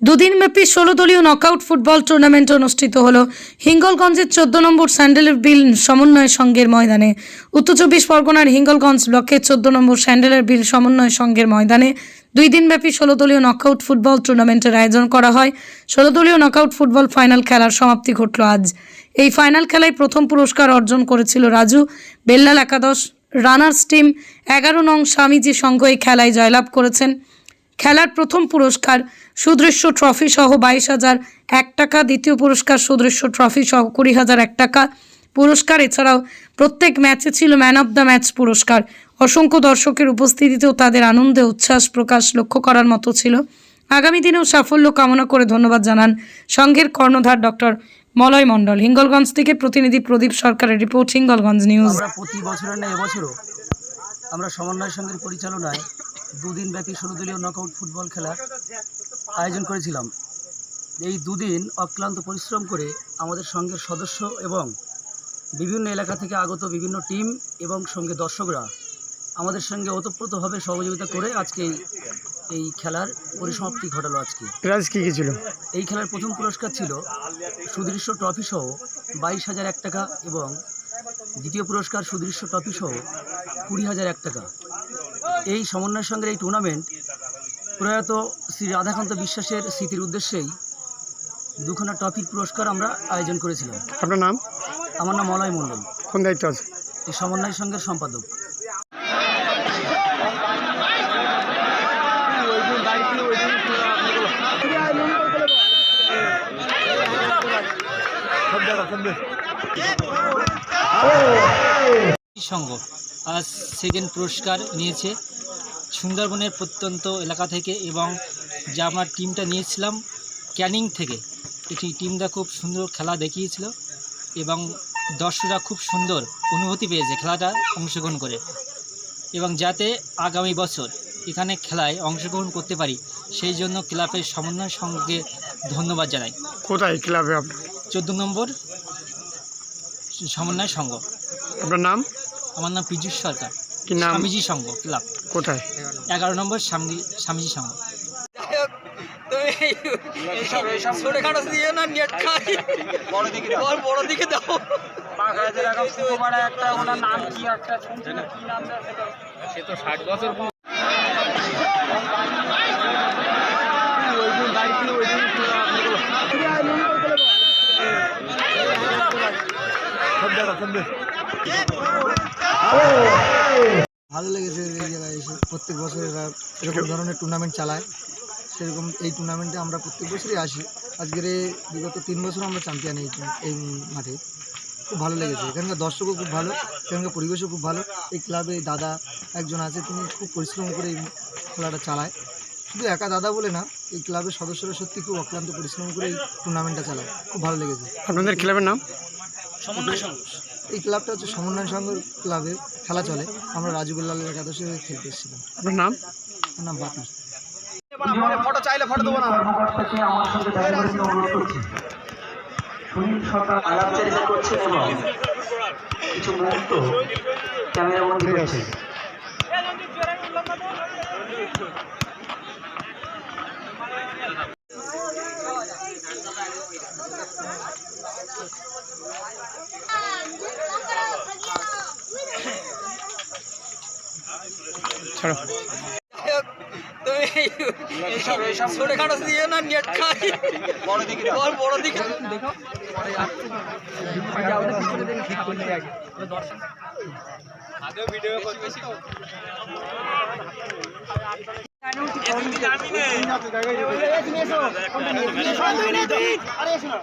দুদিনব্যাপী ষোলো দলীয় knockout football tournament অনুষ্ঠিত হল। হিঙ্গলগঞ্জের চোদ্দ নম্বর স্যান্ডেলের বিল সমন্বয় সংঘের ময়দানে। উত্তর চব্বিশ পরগনার হিঙ্গলগঞ্জ ব্লকের চোদ্দ নম্বর স্যান্ডেলের বিল সমন্বয় সংঘের ময়দানে দুই দিনব্যাপী ষোলো দলীয় নকআউট ফুটবল টুর্নামেন্টের আয়োজন করা হয়। ষোলো দলীয় নকআউট ফুটবল ফাইনাল খেলার সমাপ্তি ঘটল আজ। এই ফাইনাল খেলায় প্রথম পুরস্কার অর্জন করেছিল রাজু। বেল্লাল একাদশ, রানার্স টিম এগারো নং স্বামীজি সংঘ এই খেলায় জয়লাভ করেছেন। খেলার প্রথম পুরস্কার সুদৃশ্য ট্রফি সহ বাইশ হাজার এক টাকা, দ্বিতীয় পুরস্কার সুদৃশ্য ট্রফি সহ কুড়ি হাজার এক টাকা। পুরস্কার, এছাড়াও প্রত্যেক ম্যাচে ছিল ম্যান অব দ্য ম্যাচ পুরস্কার। অসংখ্য দর্শকের উপস্থিতিতেও তাদের আনন্দে উচ্ছ্বাস প্রকাশ লক্ষ্য করার মতো ছিল। আগামী দিনেও সাফল্য কামনা করে ধন্যবাদ জানান সংঘের কর্ণধার ডক্টর মলয় মণ্ডল। হিঙ্গলগঞ্জ থেকে প্রতিনিধি প্রদীপ সরকারের রিপোর্ট, হিঙ্গলগঞ্জ নিউজ। প্রতি বছরের না, এবছরও আমরা সমন্বয় সংঘের পরিচালনায় দুদিন ব্যাপী ষোলো দলীয় নকআউট ফুটবল খেলার আয়োজন করেছিলাম। এই দুদিন অক্লান্ত পরিশ্রম করে আমাদের সংঘের সদস্য এবং বিভিন্ন এলাকা থেকে আগত বিভিন্ন টিম এবং সঙ্গে দর্শকরা আমাদের সঙ্গে ওতপ্রোতভাবে সহযোগিতা করে আজকে এই- এই খেলার পরিসমাপ্তি ঘটালো আজকে। প্রাইজ কী কী ছিল? এই খেলার প্রথম পুরস্কার ছিল সুদৃশ্য ট্রফি সহ বাইশ হাজার এক টাকা এবং দ্বিতীয় পুরস্কার সুদৃশ্য ট্রফি সহ কুড়ি হাজার এক টাকা। এই সমন্বয়ের সঙ্গে এই টুর্নামেন্ট প্রয়াত শ্রী রাধাকান্ত বিশ্বাসের স্মৃতির উদ্দেশ্যেই দুখানা ট্রফির পুরস্কার আমরা আয়োজন করেছিলাম। আপনার নাম? আমার নাম মলয় মণ্ডল। কোন দায়িত্ব আছে? এই সমন্বয় সংঘের সম্পাদক। সংঘ আজ সেকেন্ড পুরস্কার নিয়েছে। সুন্দরবনের প্রত্যন্ত এলাকা থেকে এবং যে আমরা টিমটা নিয়েছিলাম ক্যানিং থেকে এই টিমটা খুব সুন্দর খেলা দেখিয়েছিল এবং দর্শকরা খুব সুন্দর অনুভূতি পেয়েছে খেলাটা অংশগ্রহণ করে। এবং যাতে আগামী বছর এখানে খেলায় অংশগ্রহণ করতে পারি সেই জন্য ক্লাবের সমন্বয় সঙ্গে ধন্যবাদ জানাই। কোথায় ক্লাবে আপনার চোদ্দ নম্বর সমন্বয় সংঘ। আপনার নাম? আমার নাম পীযুষ সরকার। কি নাম? স্বামীজি সংঘ ক্লাব কোথায়? এগারো নম্বর স্বামী স্বামীজি সংঘ। ভালো লেগেছে এই জায়গায় এসে প্রত্যেক বছর এরা এরকম ধরনের টুর্নামেন্ট চালায়। সেরকম এই টুর্নামেন্টে আমরা প্রত্যেক বছরই আসি। আজকের বিগত তিন বছর আমরা চ্যাম্পিয়ন এই এই মাঠে। খুব ভালো লেগেছে। এখানকার দর্শকও খুব ভালো, এখানকার পরিবেশও খুব ভালো। এই ক্লাবে দাদা একজন আছে, তিনি খুব পরিশ্রম করে এই খেলাটা চালায়। শুধু একা দাদা বলে না, এই ক্লাবের সদস্যরা সত্যি খুব অক্লান্ত পরিশ্রম করে এই টুর্নামেন্টটা চালায়। খুব ভালো লেগেছে। আপনাদের ক্লাবের নাম? এই ক্লাবটা হচ্ছে সমন্বয় সংঘ ক্লাবে খেলা চলে। আমরা রাজু বেল্লালের একাদশে খেলতে এসেছিলাম। আপনার নাম? নাম বাপি। ফটো চাইলে ফটো দেবো না। আলাপচারিতা করছেন এবং কিছু মুহূর্ত ক্যামেরাবন্দি করছেন ছাড়ো। ছোটখাটো দিয়ে না নেট খাই? বড় দিকে বড় দিকে দেখো দর্শন ভিডিও আরে শোনো